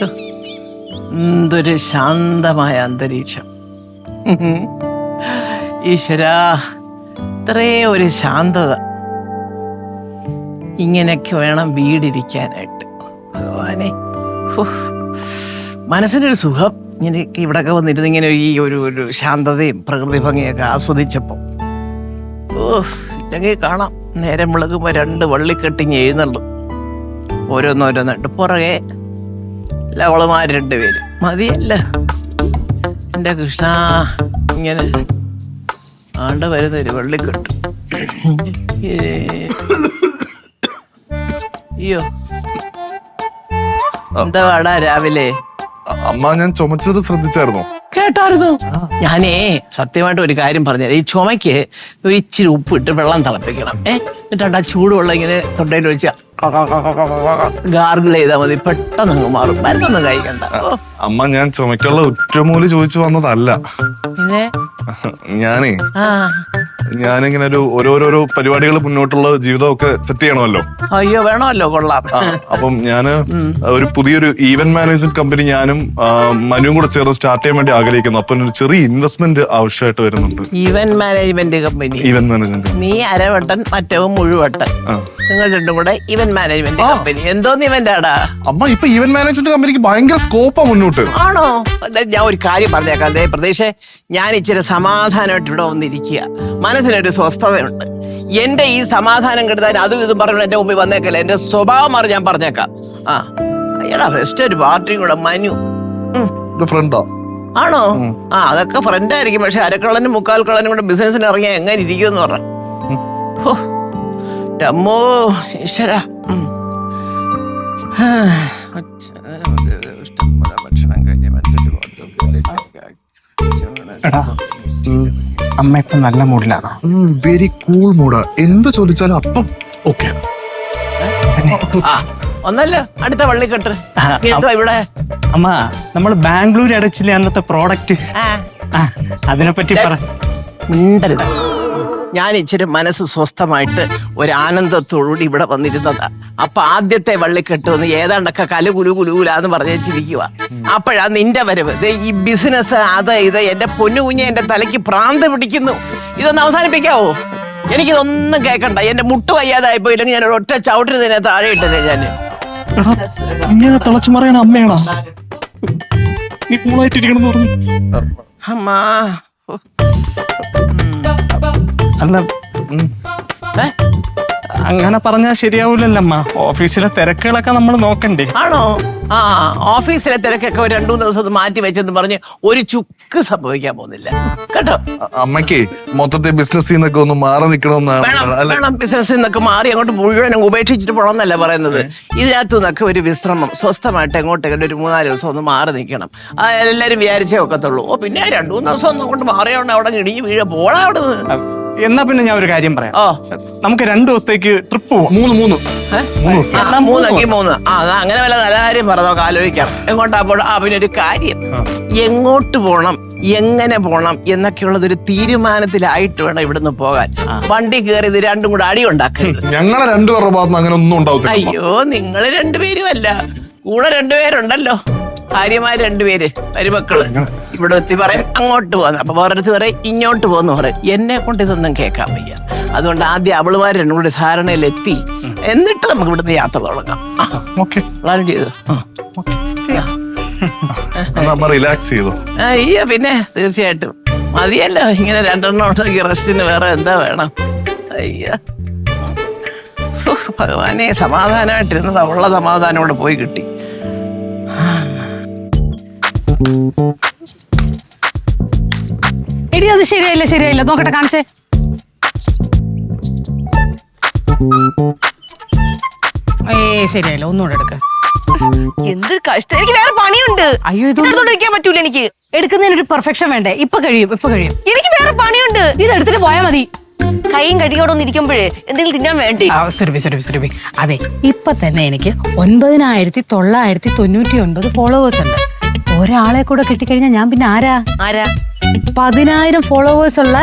ശ്ശോ. എന്തൊരു ശാന്തമായ അന്തരീക്ഷം. ഈശ്വരാ ഇത്രേ ഒരു ശാന്തത. ഇങ്ങനെയൊക്കെ വേണം വീടിരിക്കാനായിട്ട്. ഭഗവാനെ. മനസ്സിനൊരു സുഖം. ഇങ്ങനെ ഇവിടൊക്കെ വന്നിരുന്ന് ഇങ്ങനെ ഈ ഒരു ഒരു ശാന്തതയും പ്രകൃതി ഭംഗിയൊക്കെ ആസ്വദിച്ചപ്പോൾ ഓ ഇല്ലെങ്കിൽ കാണാം. നേരം വിളകുമ്പോൾ രണ്ട് വള്ളിക്കെട്ടിങ് എഴുന്നള്ളു. ഓരോന്നോരോന്നായിട്ട്. പുറകെ ലവളമാർ രണ്ടുപേര്. മതിയല്ല? എന്റെ കൃഷ്ണ ഇങ്ങനെ ആണ്ട് വരുന്നൊരു വള്ളിക്കെട്ട്. അയ്യോ. എന്താ വാടാ രാവിലെ? അമ്മ ഞാൻ ചുമച്ചത് ശ്രദ്ധിച്ചായിരുന്നു? കേട്ടായിരുന്നു. ഞാനേ സത്യമായിട്ട് ഒരു കാര്യം പറഞ്ഞു ഈ ചുമയ്ക്ക് ഒരു ഇച്ചിരി ഉപ്പ് ഇട്ട് വെള്ളം തിളപ്പിക്കണം. ഏഹ് എന്നിട്ടാ ആ ചൂടുവെള്ളം ഇങ്ങനെ തൊണ്ടയിൽ വെച്ച് ഗാർഗിൾ ചെയ്താൽ മതി. പെട്ടെന്ന് അങ്ങ് മാറും. മരുന്നൊന്നും കഴിക്കണ്ട. അമ്മ ഞാൻ ചുമക്കുള്ള ഉറ്റമൂലി ചോദിച്ചു വന്നതല്ല. പിന്നെ? ഞാനേ ആ. ഞാനിങ്ങനെ ഒരു ഓരോരോ പരിപാടികൾ മുന്നോട്ടുള്ള ജീവിതമൊക്കെ സെറ്റ് ചെയ്യണമല്ലോ. അയ്യോ വേണമല്ലോ കൊള്ളാം. ആ, അപ്പം ഞാൻ ഒരു പുതിയൊരു ഈവന്റ് മാനേജ്മെന്റ് കമ്പനി ഞാനും ആ, മനുവും കൂടെ ചേർന്ന് സ്റ്റാർട്ട് ചെയ്യാൻ വേണ്ടി ആഗ്രഹിക്കുന്നു. അപ്പൊ ഒരു ചെറിയ ഇൻവെസ്റ്റ്മെന്റ് ആവശ്യമായിട്ട് വരുന്നുണ്ട്. Event management company event management നീ അരവട്ടൻ മറ്റവും മുഴുവട്ടൻ. ആ. നിങ്ങൾ രണ്ടും കൂടെ ഇവന്റ് മാനേജ്മെന്റ് കമ്പനി എന്തോന്ന് ഇവന്റ് ആടാ അമ്മ ഇപ്പൊ ഇവന്റ് മാനേജ്മെന്റ് കമ്പനിക്ക് ഭയങ്കര സ്കോപ്പാ മുന്നോട്ട്. ആണോ? ഞാൻ ഒരു കാര്യം പറഞ്ഞേക്കാം. അതേ പ്രദേശേ ഞാൻ ഇച്ചിരി സമാധാനമായിട്ട് ഇവിടെ വന്നിരിക്കുക. മനസ്സിനൊരു സ്വസ്ഥതയുണ്ട്. എന്റെ ഈ സമാധാനം കെടുത്താൻ അതും ഇതും പറഞ്ഞു എന്റെ മുമ്പിൽ വന്നേക്കല്ല? എന്റെ സ്വഭാവം മാറി ഞാൻ പറഞ്ഞേക്കാം. ആ എടാ ഫസ്റ്റ് ഒരു പാർട്ടിയും കൂടെ മനു. ഫ്രണ്ടോ ആണോ? ആ അതൊക്കെ ഫ്രണ്ട് ആയിരിക്കും. പക്ഷെ അരക്കള്ളനും മുക്കാൽ കള്ളനും കൂടെ ബിസിനസ്സിന് ഇറങ്ങിയാൽ എങ്ങനെ ഇരിക്കുമെന്ന് പറഞ്ഞു. ഓ ടമ്മോ ഈശ്വര. എടാ അമ്മ ഇപ്പൊ നല്ല മൂഡിലാണോ? വെരി കൂൾ മൂഡാ എന്ത് ചോദിച്ചാലും അപ്പം ഓക്കെ ഒന്നല്ലോ അടുത്ത വള്ളിക്കെട്ട്. ഇവിടെ? അമ്മ നമ്മൾ ബാംഗ്ലൂർ അടച്ചില്ലേ അന്നത്തെ പ്രോഡക്റ്റ് അതിനെ പറ്റി പറ. മിണ്ടരുത്. ഞാൻ ഇച്ചിരി മനസ്സ് സ്വസ്ഥമായിട്ട് ഒരു ആനന്ദത്തോടുകൂടി ഇവിടെ വന്നിരുന്നതാ. അപ്പൊ ആദ്യത്തെ വള്ളിക്കെട്ട് വന്ന് ഏതാണ്ടൊക്കെ കലു കുലു കുലുകുലാന്ന് പറഞ്ഞിരിക്കുക അപ്പോഴാ നിന്റെ വരവ്. ഈ ബിസിനസ് അത് ഇത് എന്റെ പൊന്നു കുഞ്ഞെ എന്റെ തലയ്ക്ക് പ്രാന്ത് പിടിക്കുന്നു. ഇതൊന്ന് അവസാനിപ്പിക്കാവോ? എനിക്കിതൊന്നും കേൾക്കണ്ട എന്റെ മുട്ട് വയ്യാതായി ഇല്ലെങ്കിൽ ഞാൻ ഒരു ഒറ്റ ചവിട്ടിന് തന്നെ താഴെ ഇട്ടതേ ഞാൻ ഇങ്ങനെ തിളച്ചു മറിയണ അമ്മയാണോ? നീ കൂളായിട്ടിരിക്കണം പറഞ്ഞു. അമ്മാ. അല്ല ഏ? അങ്ങനെ പറഞ്ഞാൽ ശരിയാവൂലല്ലമ്മ. ഓഫീസിലെ തിരക്കുകളൊക്കെ നമ്മൾ നോക്കണ്ടേ. ആണോ? ആ ഓഫീസിലെ തിരക്കൊക്കെ ഒരു രണ്ടു മൂന്ന് ദിവസം ഒന്ന് മാറ്റി വെച്ചെന്ന് പറഞ്ഞ് ഒരു ചുക്ക് സംഭവിക്കാൻ പോകുന്നില്ല. കേട്ടോ? അമ്മയ്ക്ക് മൊത്തത്തെ ബിസിനസ് നിന്നൊക്കെ ഒന്ന് മാറി നിൽക്കണമെന്നാണ് വേണം അല്ല? വേണം. ബിസിനസ്സിൽ നിന്നൊക്കെ മാറി അങ്ങോട്ട് മുഴുവൻ അങ്ങ് ഉപേക്ഷിച്ചിട്ട് പോകണമെന്നല്ല പറയുന്നത്. ഇതിനകത്തു നിന്നൊക്കെ ഒരു വിശ്രമം സ്വസ്ഥമായിട്ട് എങ്ങോട്ടെങ്കിലും ഒരു മൂന്നാൽ ദിവസം ഒന്ന് മാറി നിൽക്കണം. ആ എല്ലാവരും വിചാരിച്ചേ ഒക്കത്തുള്ളൂ. ഓ പിന്നെ രണ്ടു മൂന്ന് ദിവസം ഒന്നും അങ്ങോട്ട് മാറിയോണ്ട് അവിടെ ഇടിഞ്ഞ് വീഴ പോടാ അവിടെ നിന്ന് എന്നാ പിന്നെ ഞാൻ ഒരു കാര്യം പറയാം. ഓ നമുക്ക് രണ്ടു ദിവസത്തേക്ക് ട്രിപ്പ് പോവാം. മൂന്ന് മൂന്ന്. മൂന്ന് ദിവസം. ആ, മൂന്ന് ആ അങ്ങനെ വല്ല നല്ല കാര്യം പറഞ്ഞോക്കെ ആലോചിക്കാം. എങ്ങോട്ടാ പോണം? ആ പിന്നെ ഒരു കാര്യം. എങ്ങോട്ട് പോണം? എങ്ങനെ പോണം? എന്നൊക്കെയുള്ളത് ഒരു തീരുമാനത്തിലായിട്ട് വേണം ഇവിടുന്ന് പോകാൻ. വണ്ടി കയറി ഇത് രണ്ടും കൂടെ അടി ഉണ്ടാക്കരുത്. ഞങ്ങളെ രണ്ടുപേരുടെ ഭാഗത്ത് അങ്ങനെ ഒന്നും ഉണ്ടാവത്തില്ല. അയ്യോ നിങ്ങൾ രണ്ടുപേരും അല്ല കൂടെ രണ്ടുപേരുണ്ടല്ലോ. ഭാര്യമാര് രണ്ടുപേര് മരുമക്കൾ. ഇവിടെ എത്തി പറയും അങ്ങോട്ട് പോകുന്നു അപ്പൊ വേറൊരുത്ത് പറയും ഇങ്ങോട്ട് പോന്ന് പറയും. എന്നെ കൊണ്ട് ഇതൊന്നും കേൾക്കാൻ വയ്യ. അതുകൊണ്ട് ആദ്യം അവളുമാർ രണ്ടും കൂടി ധാരണയിൽ എത്തി എന്നിട്ട് നമുക്ക് ഇവിടുന്ന് യാത്ര തുടങ്ങാം. പ്ലാൻ ചെയ്തു. റിലാക്സ് ചെയ്തു. അയ്യ പിന്നെ തീർച്ചയായിട്ടും. മതിയല്ലോ ഇങ്ങനെ രണ്ടെണ്ണം ഉണ്ടെങ്കിൽ റെസ്റ്റിന് വേറെ എന്താ വേണം? അയ്യ. ഭഗവാനെ സമാധാനമായിട്ടിരുന്നത് അവളുടെ സമാധാനം ഇവിടെ പോയി കിട്ടി. എടി അത് ശരിയായില്ല ശരിയായില്ല. നോക്കട്ടെ കാണിച്ചേ. ഏ ശരിയായില്ല. ഒന്നുകൂടെ എടുക്ക. എന്ത് കഷ്ടം. എനിക്ക് വേറെ പണിയുണ്ട്. അയ്യോ, ഇതൊന്നും- വെക്കാൻ പറ്റൂല എനിക്ക്. എടുക്കുന്നതിനൊരു പെർഫെക്ഷൻ വേണ്ടേ? ഇപ്പൊ കഴിയും ഇപ്പൊ കഴിയും. എനിക്ക് വേറെ പണിയുണ്ട്. ഇത് എടുത്തിട്ട് പോയാ മതി. കൈയും കടിയോടെ ഒന്ന് ഇരിക്കുമ്പോഴേ എന്തെങ്കിലും തിന്നാൻ വേണ്ടി? ആ, സുരഭി സുരഭി സുരഭി അതെ ഇപ്പൊ തന്നെ എനിക്ക് ഒൻപതിനായിരത്തി തൊള്ളായിരത്തി തൊണ്ണൂറ്റി ഒൻപത് ഫോളോവേഴ്സ് ഉണ്ട്. ഒരാളെ കൂടെ കിട്ടിക്കഴിഞ്ഞാൽ ഞാൻ പിന്നെ ആരാ? ആരാ? പതിനായിരം ഫോളോവേഴ്സ് ഉള്ള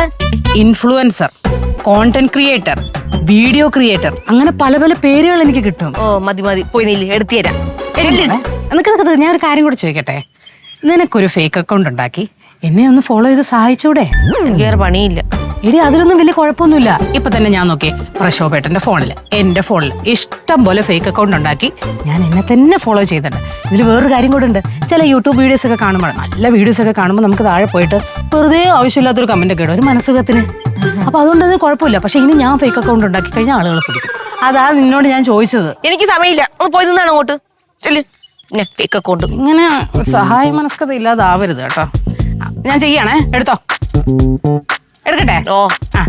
influencer content creator video creator അങ്ങനെ പല പല പേരുകൾ എനിക്ക് കിട്ടും. ഓ മതി മതി. പോയി നീ എടുത്തു തരാം. നിനക്ക് ഞാൻ ഒരു കാര്യം കൂടെ ചോദിക്കട്ടെ? നിനക്കൊരു ഫേക്ക് അക്കൗണ്ട് ഉണ്ടാക്കി. എന്നെ ഒന്ന് ഫോളോ ചെയ്ത് സഹായിച്ചൂടെ? എനിക്ക് വേറെ പണിയില്ല. എടി അതിലൊന്നും വലിയ കുഴപ്പമൊന്നുമില്ല. ഇപ്പൊ തന്നെ ഞാൻ നോക്കി. പ്രശോഭേട്ടന്റെ ഫോണിൽ എന്റെ ഫോണിൽ ഇഷ്ടം പോലെ ഫേക്ക് അക്കൗണ്ട് ഉണ്ടാക്കി ഞാൻ എന്നെ തന്നെ ഫോളോ ചെയ്തിട്ടുണ്ട്. ഇതിൽ വേറൊരു കാര്യം കൂടെ ഉണ്ട്. ചില യൂട്യൂബ് വീഡിയോസ് ഒക്കെ കാണുമ്പോൾ നല്ല വീഡിയോസ് ഒക്കെ കാണുമ്പോൾ നമുക്ക് താഴെ പോയിട്ട് വെറുതെ ആവശ്യമില്ലാത്തൊരു കമന്റ് ഒക്കെ ഇടും ഒരു മനസ്സുഖത്തിന്. അപ്പൊ അതുകൊണ്ട് അതിന് കുഴപ്പമില്ല. പക്ഷെ ഇനി ഞാൻ ഫേക്ക് അക്കൗണ്ട് ഉണ്ടാക്കി കഴിഞ്ഞാൽ ആളുകൾ പിടിക്കും. അതാ നിന്നോട് ഞാൻ ചോദിച്ചത്. എനിക്ക് സമയമില്ല. ഒന്ന് പോയി നിന്നാണ് അങ്ങോട്ട്? ചെല്ല്. ഫേക്ക് അക്കൗണ്ട് ഇങ്ങനെ സഹായ മനസ്കത ഇല്ലാതാവരുത് കേട്ടോ. ഞാൻ ചെയ്യണേ എടുത്തോ. എടുക്കട്ടെ? ഓ. ആ.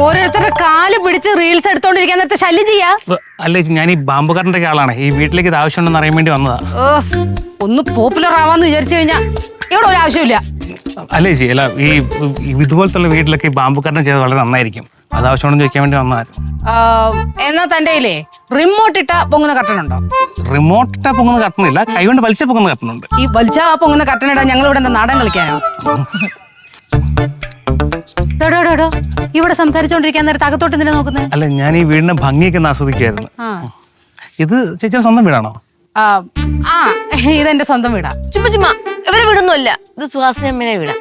ഓരോരുത്തരുടെ കാൽ പിടിച്ച് റീൽസ് എടുത്തോണ്ടിരിക്കാൻ നേരത്തെ ശല്യം ചെയ്യാ അല്ല ചേച്ചി ഞാൻ ഈ ബാമ്പുകാരന്റെ ഒക്കെ ആളാണ്. ഈ വീട്ടിലേക്ക് ഇത് ആവശ്യമുണ്ടെന്ന് അറിയാൻ വേണ്ടി വന്നതാ. ഓ, ഒന്ന് പോപ്പുലർ ആവാന്ന് വിചാരിച്ചു കഴിഞ്ഞാ ഇവിടെ ഒരു ആവശ്യമില്ല അല്ല ചേച്ചി അല്ല ഈ ഇതുപോലത്തെ ഇതുപോലത്തുള്ള വീട്ടിലൊക്കെ ഈ ബാമ്പുകാരനെ ചെയ്ത് വളരെ നന്നായിരിക്കും. അത് ആവശ്യമുണ്ടെന്ന് ചോദിക്കാൻ വേണ്ടി വന്നാൽ ആ, എന്നാ തന്റെ റിമോട്ട് ഇട്ട പൊങ്ങുന്ന കട്ടനുണ്ടോ റിമോട്ടിട്ടാ പൊങ്ങുന്ന കട്ടണില്ല. കൈകൊണ്ട് വലിച്ച പൊങ്ങുന്ന കട്ടണുണ്ട്. ഈ വലിച്ച ആ പൊങ്ങുന്ന കട്ടൻ ഇടാൻ ഞങ്ങൾ ഇവിടെ എന്താ നാടൻ കളിക്കാനോ? ഡോ. ഇവിടെ സംസാരിച്ചോണ്ടിരിക്കാൻ നേരത്തെ അകത്തോട്ട് എന്തിനാ നോക്കുന്നത് അല്ല ഞാൻ ഈ വീടിന്റെ ഭംഗിയൊക്കെ ഒന്ന് ആസ്വദിക്കായിരുന്നു. ആ. ഇത് ചേച്ചിയുടെ സ്വന്തം വീടാണോ? ആ, ആ ഇതെന്റെ സ്വന്തം വീടാ. ചുമ്മാ ചുമ്മാ. ഇവരെ വീടൊന്നുമല്ല. ഇത് സുഹാസിനി അമ്മയുടെ വീടാ.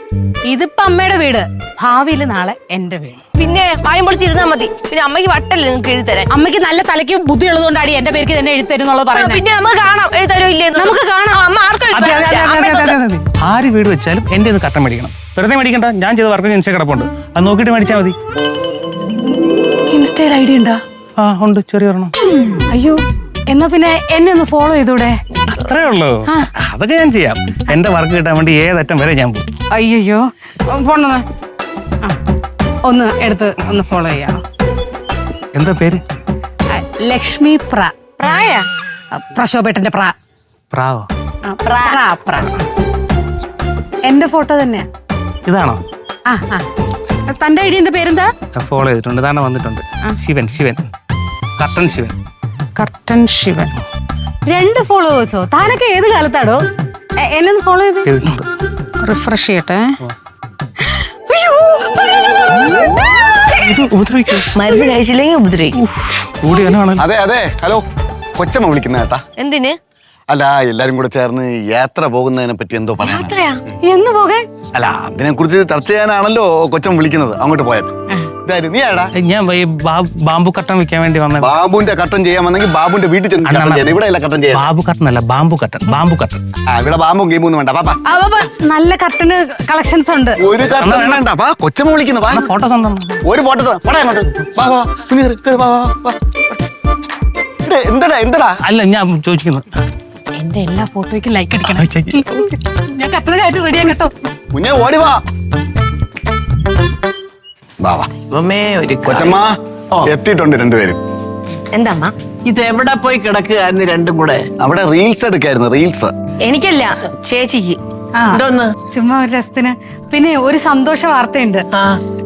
ഇതിപ്പോ അമ്മയുടെ വീട്. ഭാവിയിൽ നാളെ എന്റെ വീട്. പിന്നെ പായം പൊളിച്ചിരുന്നാ മതി. പിന്നെ അമ്മയ്ക്ക് വട്ടല്ലേ നിങ്ങൾക്ക് എഴുതരാൻ അമ്മയ്ക്ക് നല്ല തലയ്ക്ക് ബുദ്ധി ഉള്ളതുകൊണ്ടാണ് എന്റെ പേർക്ക് തന്നെ എഴുത്തരുന്നുള്ളത് പറയുന്നത്. പിന്നെ നമുക്ക് കാണാം. എഴുതാരോ ഇല്ലേ നമുക്ക് കാണാം. അമ്മ ആർക്കും അതെ അതെ അതെ അതെ അതെ അതെ അതെ. ആര് വീട് വെച്ചാലും എന്റെ ഒന്ന് കട്ടൻ മേടിക്കണം. വെറുതെ മേടിക്കണ്ട. ഞാൻ ചെയ്ത വർക്ക് ജനിച്ച കിടപ്പുണ്ട്. അത് നോക്കിയിട്ട് മേടിച്ചാൽ മതി. ഇൻസ്റ്റയിൽ ഐഡിയ ഉണ്ടാ? ആ ഉണ്ട്. ചെറിയ ഒരെണ്ണം അയ്യോ എന്നാ പിന്നെ എന്നെ ഒന്ന് ഫോളോ ചെയ്തൂടെ? അത്രേ ഉള്ളൂ. അതൊക്കെ ഞാൻ ചെയ്യാം. എന്റെ വർക്ക് കിട്ടാൻ വേണ്ടി ഏതറ്റം വരെ ഞാൻ പോകും. അയ്യോ ഫോൺ ഒന്ന്. എടുത്ത് ഒന്ന് ഫോളോ ചെയ്യാം. എന്താ പേര്? ലക്ഷ്മി പ്ര. പ്രായ? പ്രശോഭേട്ടന്റെ പ്രാ. പ്രാവോ? എന്റെ ഫോട്ടോ തന്നെയാ ഇതാണോ? തന്റെ ഐഡി എന്താ പേരെന്താ? ഫോളോ ചെയ്തിട്ടുണ്ട്. ഇതാണ് വന്നിട്ടുണ്ട്? ശിവൻ ശിവൻ. കർട്ടൻ ശിവൻ. കർട്ടൻ ശിവൻ. രണ്ട് ഫോളോവേഴ്സോ താനൊക്കെ ഏത് കാലത്താടോ? എന്നൊന്ന് എന്നെ ഫോളോ ചെയ്ത് റിഫ്രഷ് ചെയ്യട്ടെ. മരുന്ന് കഴിച്ചില്ലെങ്കിൽ ഉപദ്രവിക്കും. അതെ അതെ. ഹലോ കൊച്ചമ്മ വിളിക്കുന്ന കേട്ടാ എന്തിന്? അല്ല എല്ലാരും കൂടെ ചേർന്ന് യാത്ര പോകുന്നതിനെ പറ്റി എന്തോ പറയാൻ യാത്രയാ? എന്ന് പോകാൻ അല്ല അതിനെ കുറിച്ച് ചർച്ച ചെയ്യാനാണല്ലോ കൊച്ചം വിളിക്കുന്നത്. അങ്ങോട്ട് പോയത് ഇതായിരുന്നു. നീ ആടാ ഞാൻ ഈ ബാ- കട്ടൻ വിൽക്കാൻ വേണ്ടി വന്ന ബാബുന്റെ കട്ടൻ ചെയ്യാൻ വന്നെങ്കിൽ ബാബുന്റെ വീട്ടിൽ ചെന്ന് കട്ടൻ ചെയ്യാൻ ഇവിടെ അല്ല കട്ടൻ ചെയ്യാൻ ബാബു കട്ടൻ അല്ല കട്ടൻ ബാമ്പു കട്ടൻ. ആ ഇവിടെ ബാമ്പും ഗെയിമൊന്നും വേണ്ട. പാപ്പാ ആ, ബാബാ, നല്ല കർട്ടന് കളക്ഷൻസ് ഉണ്ട്. ഒരു കട്ടൻ വേണ്ട. വാ കൊച്ചമ്മ വിളിക്കുന്നു. വാ. ഫോട്ടോ ഉണ്ടോ ഒരു ഫോട്ടോ പടാ അങ്ങോട്ട്. വാ വാ. നീ കയറ്, കയറ്, വാ വാ എന്തടാ എന്തടാ? അല്ല ഞാൻ ചോദിക്കുന്നു. എന്റെ എല്ലാ ഫോട്ടോയ്ക്കും ലൈക്ക് അടിക്കണം. ഞാൻ കട്ടന് കാര്യം റെഡിയാ കേട്ടോ. കുഞ്ഞെ ഓടി വാ. ഒരു കൊച്ചമ്മ ഓ. എത്തിയിട്ടുണ്ട് രണ്ടുപേരും. എന്താ അമ്മ ഇത് എവിടെ പോയി കിടക്കുക എന്ന് രണ്ടും കൂടെ? അവിടെ റീൽസ് എടുക്കായിരുന്നു റീൽസ് എനിക്കല്ല ചേച്ചിക്ക്. ആ എന്തോന്ന്? ചുമ്മാ ഒരു രസത്തിന്. പിന്നെ ഒരു സന്തോഷ വാർത്തയുണ്ട്. ആ.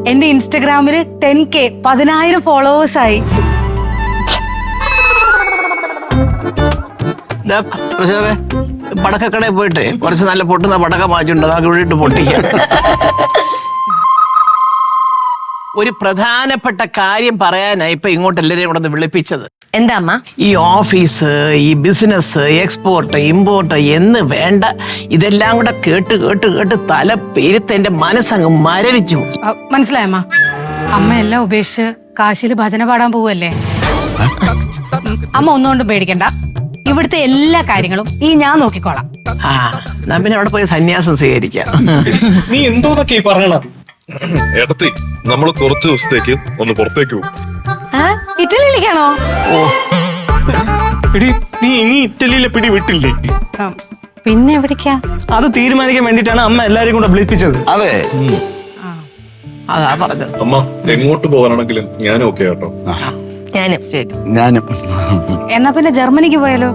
എന്റെ ഇൻസ്റ്റഗ്രാമിൽ ടെൻ കെ പതിനായിരം ഫോളോവേഴ്സ് ആയി. ഡാ, പ്രശോഭേ, പടക്കക്കടയിൽ പോയിട്ട് കുറച്ച് നല്ല പൊട്ടുന്ന പടക്കം മാറ്റിണ്ട് അതൊക്കെ ഇവിടെ ഇട്ട് പൊട്ടിക്കാം ഒരു പ്രധാനപ്പെട്ട കാര്യം പറയാനായി ഇപ്പൊ ഇങ്ങോട്ട് എല്ലാരെയും കൂടെ ഒന്ന് വിളിപ്പിച്ചത്. എന്താ അമ്മ? ഈ ഓഫീസ് ഈ ബിസിനസ് എക്സ്പോർട്ട് ഇമ്പോർട്ട് എന്ന് വേണ്ട ഇതെല്ലാം കൂടെ കേട്ട് കേട്ട് കേട്ട് തല പെരുത്ത് എന്റെ മനസ്സങ്ങ് മരവിച്ചു. മനസ്സിലായമ്മ അമ്മ? എല്ലാം ഉപേക്ഷിച്ച് കാശിൽ ഭജന പാടാൻ പോവല്ലേ? അമ്മ ഒന്നുകൊണ്ടും പേടിക്കണ്ട. ഇവിടുത്തെ എല്ലാ കാര്യങ്ങളും ഈ ഞാൻ നോക്കിക്കോളാം. ആ ഞാൻ പിന്നെ അവിടെ പോയി സന്യാസം സ്വീകരിക്കാം. നീ എന്തോന്നൊക്കെ ഈ പറയണത് ഏട്ടത്തി നമ്മൾ കുറച്ച് ദിവസത്തേക്ക് ഒന്ന് പുറത്തേക്ക് പോകും. ഇറ്റലിയിലേക്കാണോ? ഓ. എടി നീ ഇനി ഇറ്റലിയിലെ പിടി വിട്ടില്ലേ? പിന്നെ എവിടേക്കാ? അത് തീരുമാനിക്കാൻ വേണ്ടിട്ടാണ് അമ്മ എല്ലാരെയും കൂടെ വിളിപ്പിച്ചത്. അതെ. അതാ പറഞ്ഞത്. അമ്മ എങ്ങോട്ട് പോകാനാണെങ്കിലും ഞാൻ ഓക്കെ കേട്ടോ. ഞാനും. ശരി. ഞാനും. എന്നാ പിന്നെ ജർമ്മനിക്ക് പോയാലോ?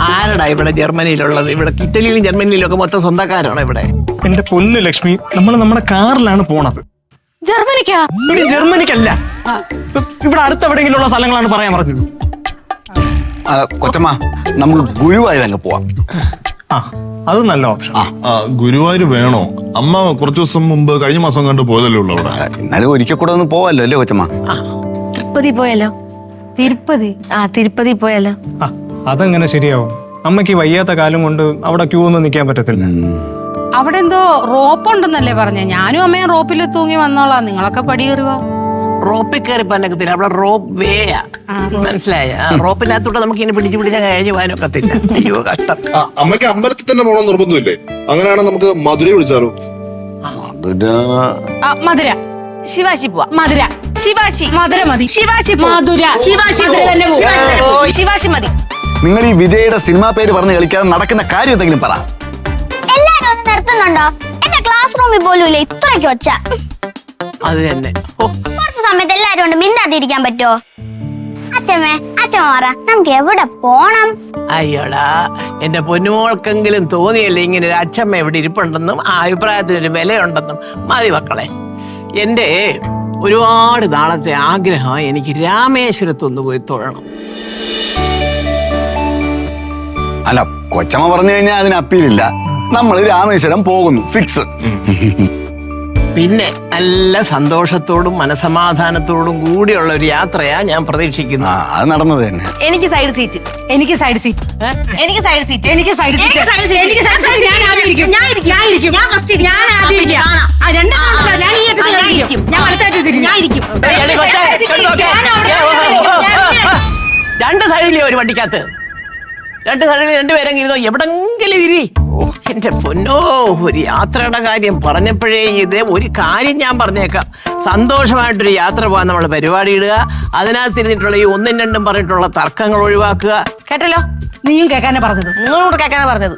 ആരടാ ഇവിടെ ജർമ്മനിയിലുള്ളത്? ഇവിടെ ഇറ്റലിയിലും ജർമ്മനിയിലും ഒക്കെ മൊത്തം സ്വന്തക്കാരാണ് ഇവിടെ? എന്റെ പൊന്നു ലക്ഷ്മി നമ്മൾ നമ്മുടെ കാറിലാണ് പോണത്. ജർമ്മനിക്കാ? ഇവിടെ ജർമ്മനിക്കല്ല. ഇവിടെ അടുത്ത് എവിടെയെങ്കിലും ഉള്ള സ്ഥലങ്ങളാണ് പറയാൻ പറഞ്ഞത്. കൊച്ചമ്മ നമുക്ക് ഗുരുവായൂർ അങ്ങ് പോവാം. ആ അത് നല്ല ഓപ്ഷൻ. ആ. ഗുരുവായൂർ വേണോ? അമ്മ കുറച്ചു ദിവസം മുമ്പ് കഴിഞ്ഞ മാസം കണ്ട് പോയതല്ലേ ഉള്ളു അവിടെ. എന്നാലും ഒരിക്കൽ കൂടെ ഒന്ന് പോവല്ലോ അല്ലേ കൊച്ചമ്മ? തിരുപ്പതി പോയാലോ തിരുപ്പതി. ആ തിരുപ്പതി പോയാലോ ആ അതെങ്ങനെ ശരിയാവും? അമ്മയ്ക്ക് വയ്യാത്ത കാലം കൊണ്ട് അവിടെ ക്യൂ ഒന്നും നിൽക്കാൻ പറ്റത്തില്ല. അവിടെ എന്തോ റോപ്പ് ഉണ്ടെന്നല്ലേ പറഞ്ഞേ? ഞാനും അമ്മയും റോപ്പിൽ തൂങ്ങി വന്നോളാം. നിങ്ങളൊക്കെ പടി കയറുവാ? റോപ്പിൽ കയറി പറ്റത്തില്ല അവിടെ റോപ്പ് വേയാ മനസ്സിലായ? റോപ്പിനകത്തൂടെ നമുക്ക് ഇനി പിടിച്ച് പിടിച്ചാൽ കഴിഞ്ഞു പോകാനൊക്കത്തില്ല അയ്യോ കഷ്ടം. ആ, അമ്മയ്ക്ക് അമ്പലത്തിൽ തന്നെ പോകണം നിർബന്ധമില്ലേ? അങ്ങനെയാണെങ്കിൽ നമുക്ക് മധുര വിളിച്ചാലോ? മധുര. ആ, മധുര. ശിവാശി പോവാ. മധുര. ശിവാശി. മധുര മതി. ശിവാശി. മധുര. ശിവാശി മധുര തന്നെ പോവാ. ശിവാശി തന്നെ ശിവാശി മതി. നിങ്ങൾ ഈ വിജയുടെ സിനിമാ പേര് പറഞ്ഞ് കളിക്കാതെ നടക്കുന്ന കാര്യം എന്തെങ്കിലും പറ. എല്ലാരും ഒന്ന് നിർത്തുന്നുണ്ടോ? എന്റെ ക്ലാസ് റൂമിൽ പോലും ഇല്ല ഇത്രയ്ക്ക് ഒച്ച. അത് തന്നെ. ഓ. കുറച്ച് സമയത്ത് എല്ലാരും കൊണ്ട് മിണ്ടാതിരിക്കാൻ പറ്റുമോ അച്ഛമ്മേ പറ നമുക്ക് എവിടെ പോണം? അയ്യോടാ എന്റെ പൊന്നുമോൾക്കെങ്കിലും തോന്നിയല്ലേ ഇങ്ങനെ ഒരു അച്ഛമ്മ ഇവിടെ ഇരിപ്പുണ്ടെന്നും ആ അഭിപ്രായത്തിനൊരു വിലയുണ്ടെന്നും. മതി മക്കളെ എന്റെ ഒരുപാട് നാളത്തെ ആഗ്രഹം എനിക്ക് രാമേശ്വരത്തൊന്ന് പോയി തൊഴണം. അല്ല കൊച്ചമ്മ പറഞ്ഞു കഴിഞ്ഞാൽ അതിന് അപ്പീലില്ല നമ്മൾ രാമേശ്വരം പോകുന്നു ഫിക്സ് പിന്നെ നല്ല സന്തോഷത്തോടും മനസമാധാനത്തോടും കൂടിയുള്ള ഒരു യാത്രയാ ഞാൻ പ്രതീക്ഷിക്കുന്നു ആ അത് നടന്നത് തന്നെ എനിക്ക് സൈഡ് സീറ്റ് എനിക്ക് സൈഡ് സീറ്റ് എനിക്ക് സൈഡ് സീറ്റ് എനിക്ക് സൈഡ് സീറ്റ് എനിക്ക് സൈഡ് seat. ഞാൻ ആദ്യം ഇരിക്കും. ഞാൻ ഇരിക്കും. ഞാൻ ഇരിക്കും. ഞാൻ ഫസ്റ്റ് ഞാൻ ആദ്യം ഇരിക്കും. ആ, ഉണ്ടല്ലോ. ഞാൻ ഈ അറ്റത്ത് ഞാൻ ഇരിക്കും. ഇരിക്കും. ഞാൻ ഇരിക്കും. ഇരിക്കും കൊച്ചേ. ഞാൻ ഓ. രണ്ട് സൈഡിലേ ഒരു വണ്ടിക്കകത്ത് രണ്ട് സൈഡിൽ രണ്ടുപേരെങ്കിൽ ഇരുന്നോ? എവിടെങ്കിലും ഇരി. എന്റെ പൊന്നോ ഒരു യാത്രയുടെ കാര്യം പറഞ്ഞപ്പോഴേ ഇത് ഒരു കാര്യം ഞാൻ പറഞ്ഞേക്കാം. സന്തോഷമായിട്ടൊരു യാത്ര പോകാൻ നമ്മൾ പരിപാടി ഇടുക. അതിനകത്ത് ഇരുന്നിട്ടുള്ള ഈ ഒന്നും രണ്ടും പറഞ്ഞിട്ടുള്ള തർക്കങ്ങൾ ഒഴിവാക്കുക. കേട്ടല്ലോ? നീയും കേൾക്കാനെ പറഞ്ഞത്. നിങ്ങളോട് കേൾക്കാനാ പറഞ്ഞത്.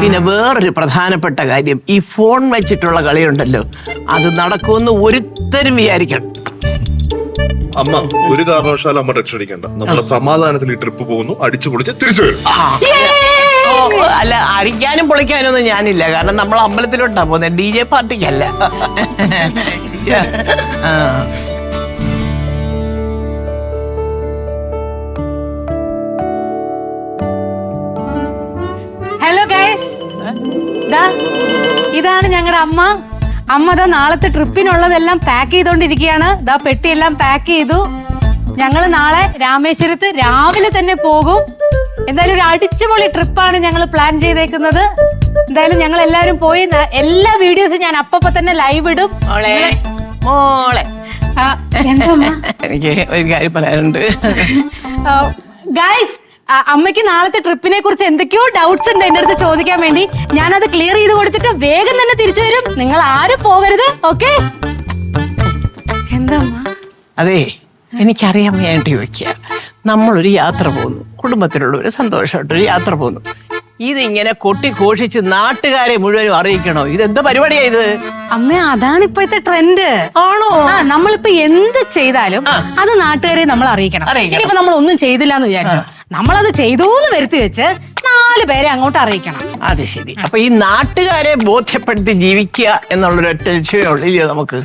പിന്നെ വേറൊരു പ്രധാനപ്പെട്ട കാര്യം ഈ ഫോൺ വെച്ചിട്ടുള്ള കളിയുണ്ടല്ലോ. അത് നടക്കുമെന്ന് ഒരുത്തരും വിചാരിക്കണം. അമ്മ ഒരു കാരണവശാലും അമ്മ ടെൻഷൻ അടിക്കണ്ട നമ്മളെ സമാധാനത്തിൽ ഈ ട്രിപ്പ് പോകുന്നു അടിച്ചു പൊളിച്ച് തിരിച്ചു വരും. അല്ല അടിക്കാനും പൊളിക്കാനും ഒന്നും ഞാനില്ല. കാരണം നമ്മൾ അമ്പലത്തിലോട്ടാ പോകുന്നത് ഡി ജെ പാർട്ടിക്കല്ല. ഹലോ ഗൈസ് ദാ ഇതാണ് ഞങ്ങളുടെ അമ്മ. അമ്മ ദാ നാളത്തെ ട്രിപ്പിനുള്ളതെല്ലാം പാക്ക് ചെയ്തോണ്ടിരിക്കുകയാണ് ദാ പെട്ടിയെല്ലാം പാക്ക് ചെയ്തു. ഞങ്ങൾ നാളെ രാമേശ്വരത്ത് രാവിലെ തന്നെ പോകും. എന്തായാലും ഒരു അടിച്ചുപൊളി ട്രിപ്പാണ് ഞങ്ങൾ പ്ലാൻ ചെയ്തേക്കുന്നത്. എന്തായാലും ഞങ്ങൾ എല്ലാവരും പോയി എല്ലാ വീഡിയോസും ഞാൻ അപ്പപ്പോ തന്നെ ലൈവ് ഇടും. മോളെ? എനിക്ക് ഒരു കാര്യം പറയാനുണ്ട്. ഗായ്സ് അമ്മയ്ക്ക് നാളത്തെ ട്രിപ്പിനെ കുറിച്ച് എന്തൊക്കെയോ ഡൗട്ട്സ് ഉണ്ട് എന്റെ അടുത്ത് ചോദിക്കാൻ വേണ്ടി. ഞാൻ അത് ക്ലിയർ ചെയ്ത് കൊടുത്തിട്ട് വേഗം തന്നെ തിരിച്ചു വരും. നിങ്ങൾ ആരും പോകരുത് ഓക്കെ എന്താ അമ്മ? അതെ എനിക്കറിയാൻ വേണ്ടി ചോദിക്കുക. നമ്മളൊരു യാത്ര പോകുന്നു. കുടുംബത്തിലുള്ളവർ ഒരു സന്തോഷമായിട്ടൊരു യാത്ര പോകുന്നു. ഇതിങ്ങനെ കൊട്ടി ഘോഷിച്ച് നാട്ടുകാരെ മുഴുവനും അറിയിക്കണോ? ഇതെന്താ പരിപാടിയാ ഇത്? അമ്മ അതാണ് ഇപ്പോഴത്തെ ട്രെൻഡ് ആണോ? ആ നമ്മളിപ്പോ എന്ത് ചെയ്താലും അത് നാട്ടുകാരെ നമ്മൾ അറിയിക്കണം. അറിയിക്കണം. ഇനിയിപ്പോ നമ്മൾ ഒന്നും ചെയ്തില്ല എന്ന് വിചാരിച്ചു നമ്മളത് ചെയ്തു എന്ന് വരുത്തി വെച്ച് നാല് പേരെ അങ്ങോട്ട് അറിയിക്കണം. അത് ശരി. അപ്പൊ ഈ നാട്ടുകാരെ ബോധ്യപ്പെടുത്തി ജീവിക്കുക എന്നുള്ളൊരു ടെൻഷനുള്ളില്ലേ ഉള്ളില്ലയോ നമുക്ക്?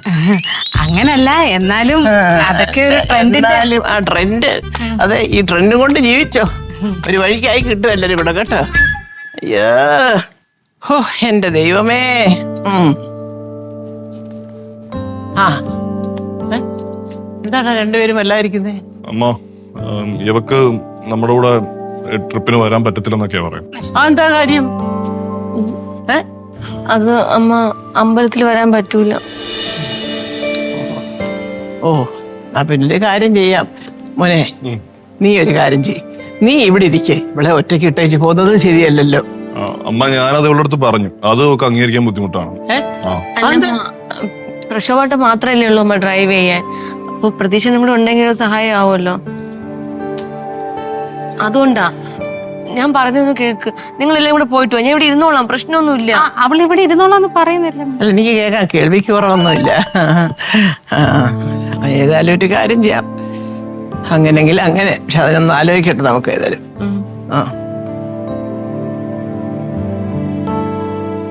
അങ്ങനല്ല എന്നാലും അതൊക്കെ ഒരു ട്രെൻഡ് എന്നാലും ആ ട്രെൻഡ്. അതെ ഈ ട്രെൻഡും കൊണ്ട് ജീവിച്ചോ? ഒരു വഴിക്കായി കിട്ടും എല്ലാരും ഇവിടെ കേട്ടോ? അയ്യോ ഹോ എന്റെ ദൈവമേ. ആ? എന്താണ് രണ്ടുപേരും എല്ലായിരിക്കുന്നേ അമ്മ ഇവക്ക് നമ്മുടെ കൂടെ ട്രിപ്പിന് വരാൻ പറ്റത്തില്ലെന്നൊക്കെയാ പറയും എന്താ കാര്യം? ഏ? അത് അമ്മ അമ്പലത്തിൽ വരാൻ പറ്റൂല. ഓ ആ പിന്നെ കാര്യം ചെയ്യാം. മോനെ നീ ഒരു കാര്യം ചെയ് നീ ഇവിടെ ഇരിക്കേ. ഇവിടെ ഒറ്റയ്ക്ക് ഇട്ടേച്ച് പോകുന്നത് ശരിയല്ലല്ലോ. ആ, അമ്മ ഞാനത് ഇവളടുത്ത് അടുത്ത് പറഞ്ഞു. അത് ഒക്കെ അംഗീകരിക്കാൻ ബുദ്ധിമുട്ടാണ്. ഏ? ആ. അല്ല പ്രശോഭാട്ട് മാത്രല്ലേ ഉള്ളൂ അമ്മ ഡ്രൈവ് ചെയ്യാൻ. അപ്പൊ പ്രതീക്ഷ നമ്മുടെ ഉണ്ടെങ്കിൽ ഒരു സഹായം ആവുമല്ലോ. അതുകൊണ്ടാ. ഞാൻ പറഞ്ഞൊന്ന് കേക്ക്. നിങ്ങളെല്ലാം കൂടെ പോയിട്ട്? വാ. ഞാൻ ഇവിടെ ഇരുന്നോളാം. പ്രശ്നമൊന്നുമില്ല. ഇല്ല അവൾ ഇവിടെ ഇരുന്നോളാന്ന് പറയുന്നില്ല. അല്ല എനിക്ക് കേൾക്കാം കേൾവിക്ക് കുറവൊന്നുമില്ല. ആ, ഏതായാലും ഒരു കാര്യം ചെയ്യാം. അങ്ങനെങ്കിൽ അങ്ങനെ. പക്ഷെ അതിനൊന്ന് ആലോചിക്കട്ടെ നമുക്ക് ഏതായാലും. ആ.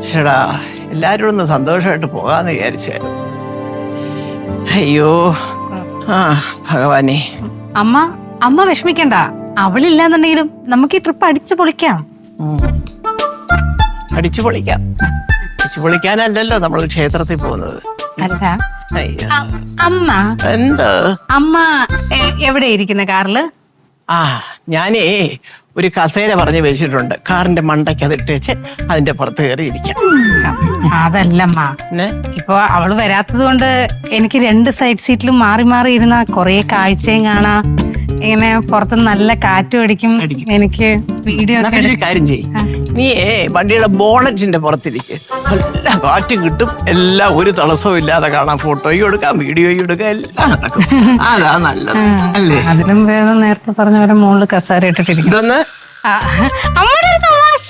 ചേടാ എല്ലാവരും ഒന്ന് സന്തോഷമായിട്ട് പോകാന്ന് വിചാരിച്ചായിരുന്നു. അയ്യോ. ആ ഭഗവാനെ. അമ്മ അമ്മ വിഷമിക്കണ്ട. അവളില്ലാന്നുണ്ടെങ്കിലും നമുക്ക് ഈ ട്രിപ്പ് അടിച്ചു പൊളിക്കാം. അടിച്ചു പൊളിക്കാം. അടിച്ചു പൊളിക്കാനല്ലല്ലോ നമ്മൾ ക്ഷേത്രത്തിൽ പോകുന്നത്. അല്ല. അമ്മ. എന്ത്? അമ്മ എവിടെ ഇരിക്കുന്ന കാറിൽ? ആ ഞാനേ ഒരു കസേര പറഞ്ഞു വെച്ചിട്ടുണ്ട്. കാറിന്റെ മണ്ടയ്ക്ക് അത് ഇട്ടേച്ച് അതിന്റെ പുറത്ത് കയറി ഇരിക്കാം. അതല്ലമ്മ ഇപ്പൊ അവൾ വരാത്തത് കൊണ്ട് എനിക്ക് രണ്ട് സൈഡ് സീറ്റിലും മാറി മാറി ഇരുന്ന കൊറേ കാഴ്ചയും കാണാം. ഇങ്ങനെ പുറത്ത് നല്ല കാറ്റ് അടിക്കും. എനിക്ക് വീഡിയോ എന്നാ ഒക്കെ പിന്നെ ഒരു കാര്യം ചെയ്യും. നീയേ വണ്ടിയുടെ ബോണറ്റിന്റെ പുറത്തിരിക്ക്. നല്ല കാറ്റ് കിട്ടും. എല്ലാം ഒരു തടസ്സവും ഇല്ലാതെ കാണാം. ഫോട്ടോയും എടുക്കാം വീഡിയോയും എടുക്കാം എല്ലാം നടക്കും. അതാ നല്ലത്. അല്ലേ? അതിലും വേദം നേരത്തെ പറഞ്ഞ പോലെ മുകളിൽ കസാര ഇട്ടിട്ടിരിക്കും ഇതൊന്ന് ആ, അമ്മയുടെ ഒരു തമാശ.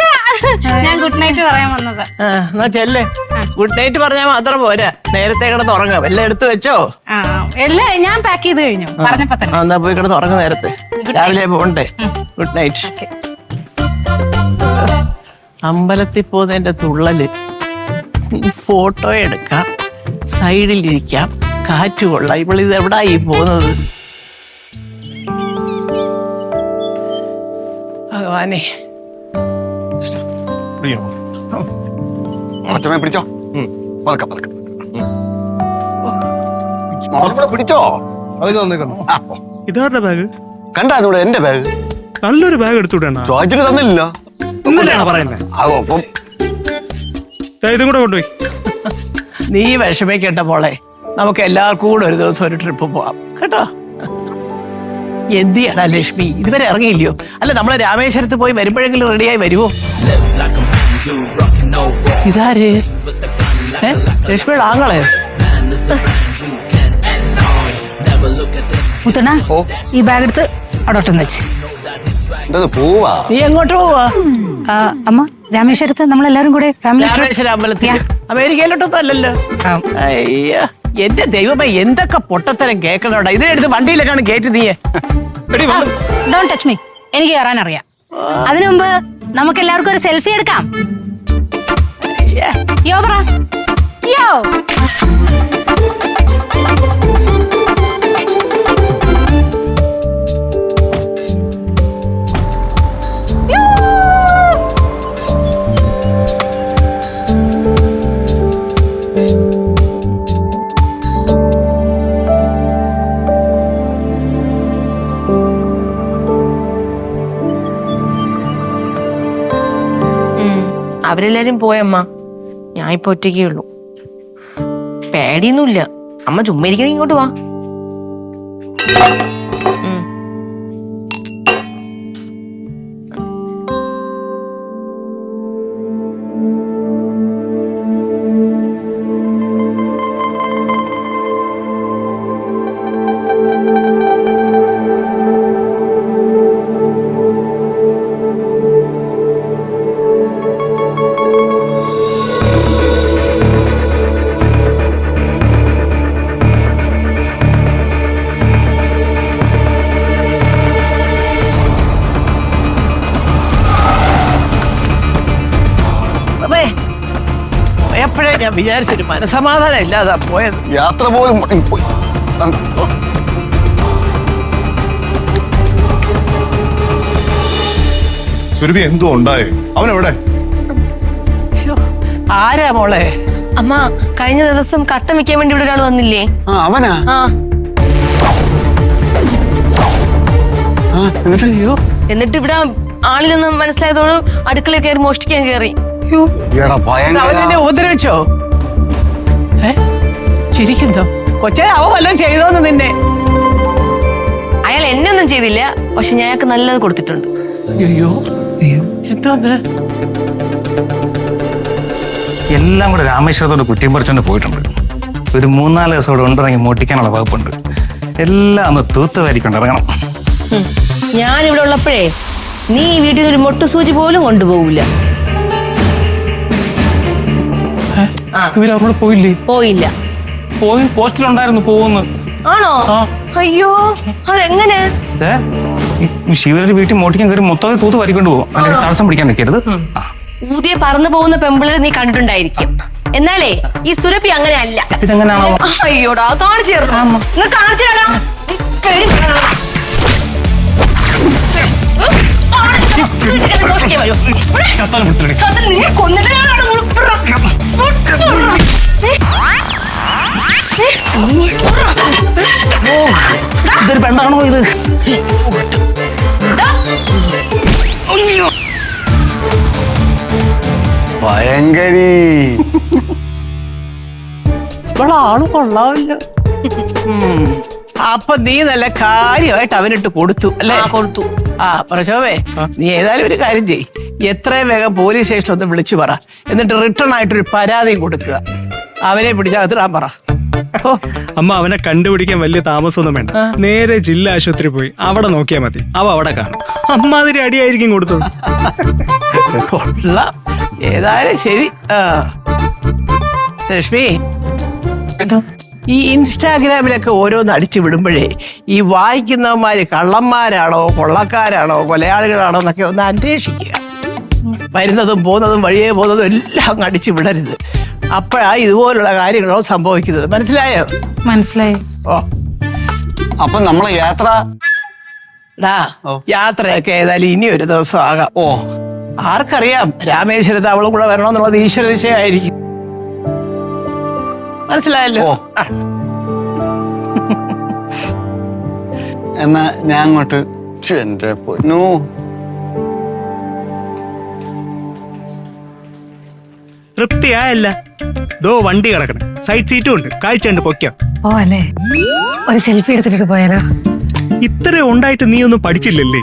ഞാൻ ഗുഡ് നൈറ്റ് പറയാൻ വന്നത്. എന്നാ ചെല്ലേ. ഗുഡ് നൈറ്റ് പറഞ്ഞാൽ മാത്രം പോരാ. നേരത്തെ കിടന്ന് ഉറങ്ങാം. എല്ലാം എടുത്തു വെച്ചോ. എല്ലാം ഞാൻ പാക്ക് ചെയ്ത് കഴിഞ്ഞു. പറഞ്ഞപ്പോ തന്നെ. എന്നാ പോയി കിടന്ന് ഉറങ്ങും നേരത്തെ. രാവിലെ പോണ്ടേ? ഗുഡ് നൈറ്റ് അമ്പലത്തിൽ പോകുന്നതിന്റെ തുള്ളൽ. ഫോട്ടോ എടുക്കാം. സൈഡിൽ സൈഡിലിരിക്കാം കാറ്റ് കൊള്ളാം. ഇവളിത് എവിടായി പോകുന്നത്? ഭഗവാനെ. പ്രിയമോ? അച്ഛമ്മ പിടിച്ചോ? പതുക്കെ പതുക്കെ. പിടിച്ചോ? അതൊക്കെ തന്നേക്കുന്നു ആ, ഓ. ഇതാരുടെ ബാഗ് കണ്ടായിരുന്നു ഇവിടെ എന്റെ ബാഗ് നല്ലൊരു ബാഗ് എടുത്തുവിടണ ചോദിച്ചിട്ട് തന്നില്ല. ഇന്നലെയാണ് പറയുന്നത് അതോ അപ്പം ഇതും കൂടെ കൊണ്ടുപോയി. നീ വിഷമിക്കട്ട പോളെ നമുക്ക് എല്ലാവർക്കും കൂടെ ഒരു ദിവസം ഒരു ട്രിപ്പ് പോവാം. കേട്ടോ? എന്തിയാടാ ലക്ഷ്മി? ഇതുവരെ ഇറങ്ങിയില്ലയോ? അല്ല നമ്മളെ രാമേശ്വരത്ത് പോയി വരുമ്പോഴെങ്കിലും റെഡിയായി വരുമോ ഇതാര്? രശ്മിയുടെ ആങ്ങളെ? മുത്തണ ഈ ബാഗ് എടുത്ത് അവിടോട്ടൊന്ന് വെച്ച്. നീ എങ്ങോട്ട് പോവാ? അമ്മ രാമേശ്വരത്ത് നമ്മളെല്ലാരും കൂടെ ഫാമിലി രാമേശ്വര അമ്പലത്തിൽ. അമേരിക്കയിലോട്ടൊന്നും അല്ലല്ലോ. അയ്യ എന്റെ ദൈവമേ എന്തൊക്കെ പൊട്ടത്തരം കേൾക്കണോടാ ഇതിനെടുത്ത് വണ്ടിയിലേക്കാണ് കയറ്റി നീയെ. എടി, വന്ന് ഡോണ്ട് ടച്ച് മീ എനിക്ക് കയറാൻ അറിയാം അതിനു മുമ്പ് നമുക്ക് എല്ലാവർക്കും ഒരു സെൽഫി എടുക്കാം. യോ പറ. യോ. അവരെല്ലാരും പോയമ്മ ഞാൻ ഇപ്പൊ ഒറ്റയ്ക്കേ ഉള്ളൂ. പേടിയൊന്നുമില്ല. അമ്മ ചുമ്മാ ഇരിക്കണേ ഇങ്ങോട്ട് വാ. വിചാരിച്ചൊരു മനസമാധാനം ഇല്ലാതാ പോയത്. യാത്ര പോലും പോയി. സുരഭി എന്തോ ഉണ്ടായി? അവൻ എവിടെ ആരാ മോളെ? അമ്മ കഴിഞ്ഞ ദിവസം കട്ട വെക്കാൻ വേണ്ടി ഇവിടെ ഒരാൾ വന്നില്ലേ? അവനാ? എന്നിട്ട് ഇവിടെ ഇവിടെ നിന്ന് മനസ്സിലായതോട് അടുക്കളയൊക്കെ കയറി മോഷ്ടിക്കാൻ കയറി. ഉപദ്രവിച്ചോ? ഏ? ചിരിക്കുന്നോ കൊച്ചേ അവ വല്ലതും ചെയ്തോന്ന് നിന്നെ. അയാൾ എന്നെ ഒന്നും ചെയ്തില്ല പക്ഷെ ഞാൻ അയാൾക്ക് നല്ലത് കൊടുത്തിട്ടുണ്ട്. അയ്യോ. എന്തോന്ന്? എല്ലാം കൂടെ രാമേശ്വരത്തോട് കുറ്റിയും പറിച്ചോണ്ട് പോയിട്ടുണ്ട്. ഒരു മൂന്നാൽ ദിവസം ഇവിടെ ഉണ്ടിറങ്ങി മോട്ടിക്കാനുള്ള വകുപ്പുണ്ട്. എല്ലാം ഒന്ന് തൂത്തുവാരിക്കൊണ്ട് ഇറങ്ങണം. ഞാൻ ഇവിടെ ഉള്ളപ്പോഴേ നീ ഈ വീട്ടിൽ നിന്ന് ഒരു മൊട്ടു സൂചി പോലും കൊണ്ടുപോകില്ല ഇവരവിടെ പോയില്ലേ പോയില്ല പോയി പോസ്റ്റിലുണ്ടായിരുന്നു പോകുന്നു ആണോ അയ്യോ അതെങ്ങനെ ശിവരുടെ വീട്ടിൽ മോട്ടിക്കാൻ കയറി മൊത്തത്തിൽ തൂത്ത് വരിക്കൊണ്ട് പോകും അല്ലെങ്കിൽ തടസ്സം പിടിക്കാൻ നിൽക്കരുത് ഊതിയെ പറന്നു പോകുന്ന പെമ്പിളിൽ നീ കണ്ടിട്ടുണ്ടായിരിക്കും എന്നാലേ ഈ സുരഭി അങ്ങനെ അല്ല അയ്യോടാ കാണിച്ചു തരണം നിങ്ങൾ കാണിച്ചു തരാം ഇതൊരു പെണ്ണാണോ ഇത്? ഭയങ്കരി. ഇവളാണ് കൊള്ളാവില്ല. അപ്പൊ നീ നല്ല കാര്യമായിട്ട് അവനിട്ട് കൊടുത്തു അല്ലേ? ആ കൊടുത്തു. ആ പ്രശോഭേ നീ ഏതായാലും ഒരു കാര്യം ചെയ് എത്രയും വേഗം പോലീസ് സ്റ്റേഷനിൽ ഒന്ന് വിളിച്ചു പറ. എന്നിട്ട് റിട്ടേൺ ആയിട്ടൊരു പരാതിയും കൊടുക്കുക. അവനെ പിടിച്ചകത്തിടാൻ പറ. ഓ, അമ്മ അവനെ കണ്ടുപിടിക്കാൻ വലിയ താമസമൊന്നും വേണ്ട. നേരെ ജില്ലാ ആശുപത്രി പോയി. അവിടെ നോക്കിയാൽ മതി. അവ അവിടെ കാണും. അമ്മാതിരി അടിയായിരിക്കും കൊടുത്തത്. കൊള്ളാം. ഏതായാലും ശരി. ലക്ഷ്മി ഈ ഇൻസ്റ്റാഗ്രാമിലൊക്കെ ഓരോന്ന് അടിച്ചു വിടുമ്പോഴേ ഈ വായിക്കുന്നവന്മാര് കള്ളന്മാരാണോ കൊള്ളക്കാരാണോ കൊലയാളികളാണോ എന്നൊക്കെ ഒന്ന് അന്വേഷിക്കുക. വരുന്നതും പോകുന്നതും വഴിയേ പോകുന്നതും എല്ലാം അങ്ങ് അടിച്ചു വിടരുത്. അപ്പോഴാ ഇതുപോലുള്ള കാര്യങ്ങളോ സംഭവിക്കുന്നത്. മനസ്സിലായോ? മനസ്സിലായി. ഓ. അപ്പൊ നമ്മളെ യാത്ര ഡാ യാത്രയൊക്കെ ഏതായാലും ഇനി ഒരു ദിവസം ആകാം. ഓ. ആർക്കറിയാം രാമേശ്വരത്ത് അവളും കൂടെ വരണമെന്നുള്ളത് ഈശ്വര നിശ്ചയമായിരിക്കും മനസ്സിലായല്ലോ. എന്നാ ഞാൻ അങ്ങോട്ട് എന്റെ പൊന്നു. തൃപ്തിയായല്ല. ദോ വണ്ടി കിടക്കണം. സൈഡ് സീറ്റും ഉണ്ട്. കാഴ്ച ഉണ്ട് പൊക്കോ ഓ അല്ലേ? ഒരു സെൽഫി എടുത്തിട്ട് പോയാലോ? ഇത്ര ഉണ്ടായിട്ട് നീ ഒന്നും പഠിച്ചില്ലല്ലേ?